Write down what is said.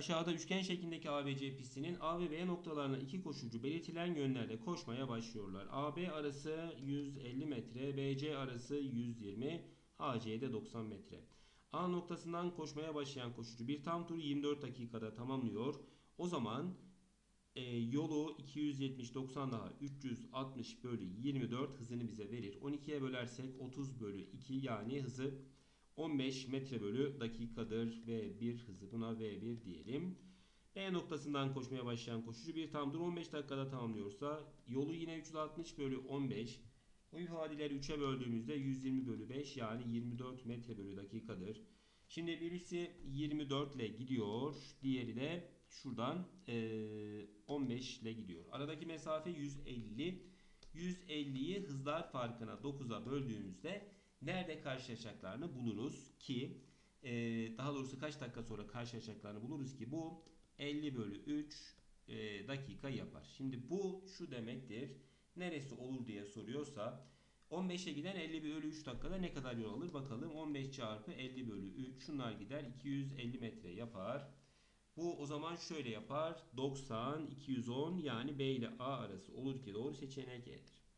Aşağıda üçgen şeklindeki ABC pistinin A ve B noktalarına iki koşucu belirtilen yönlerde koşmaya başlıyorlar. AB arası 150 metre, BC arası 120, AC'de 90 metre. A noktasından koşmaya başlayan koşucu bir tam turu 24 dakikada tamamlıyor. O zaman e, yolu 270 90 daha 360 bölü 24 hızını bize verir. 12'ye bölersek 30 bölü 2 yani hızı 15 metre bölü dakikadır. V1 hızı buna V1 diyelim. B noktasından koşmaya başlayan koşucu bir tam tur 15 dakikada tamamlıyorsa yolu yine 360 bölü 15. Bu ifadeleri 3'e böldüğümüzde 120 bölü 5 yani 24 metre bölü dakikadır. Şimdi birisi 24 ile gidiyor. Diğeri de şuradan eee, 15 ile gidiyor. Aradaki mesafe 150. 150'yi hızlar farkına 9'a böldüğümüzde nerede karşılaşacaklarını buluruz ki eee, daha doğrusu kaç dakika sonra karşılaşacaklarını buluruz ki bu 50 bölü 3 eee, dakika yapar. Şimdi bu şu demektir. Neresi olur diye soruyorsa 15'e giden 50 bölü 3 dakikada ne kadar yol alır bakalım. 15 çarpı 50 bölü 3 şunlar gider 250 metre yapar. Bu o zaman şöyle yapar. 90, 210 yani B ile A arası olur ki doğru seçenek E'dir.